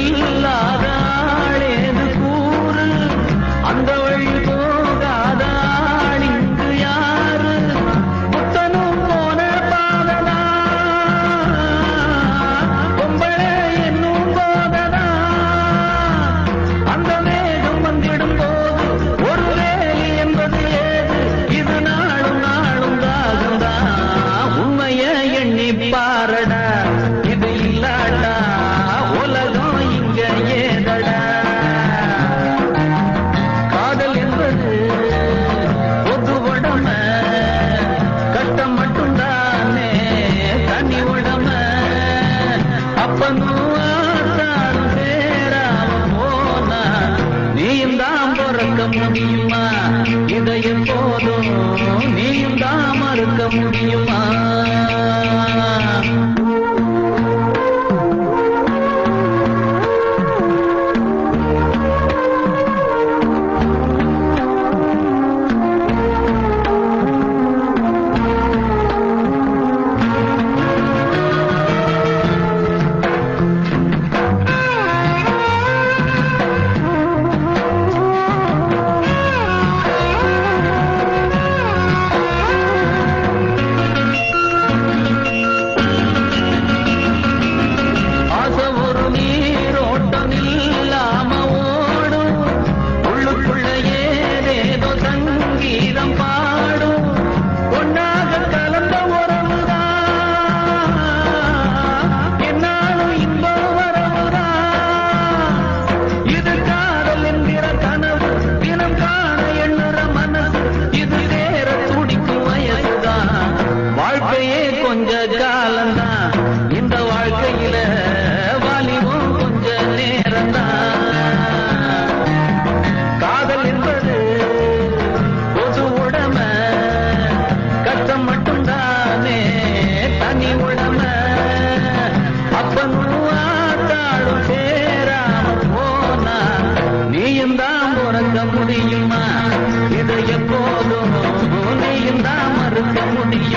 you தான் முடியுமா? இதை எப்போதும் நீயும் தான் மறுக்க முடியுமா? கொஞ்ச காலம்தான் இந்த வாழ்க்கையில வாலிபம் கொஞ்ச நேரம்தான் காதல் என்பது பொது உடம கஷ்டம் மட்டும்தானே தனி உடம. அப்பனும் சேராம போனா நீயும் தான் பிறக்க முடியுமா? இதை எப்போதும் நீயும் தான் மறுக்க முடியும்.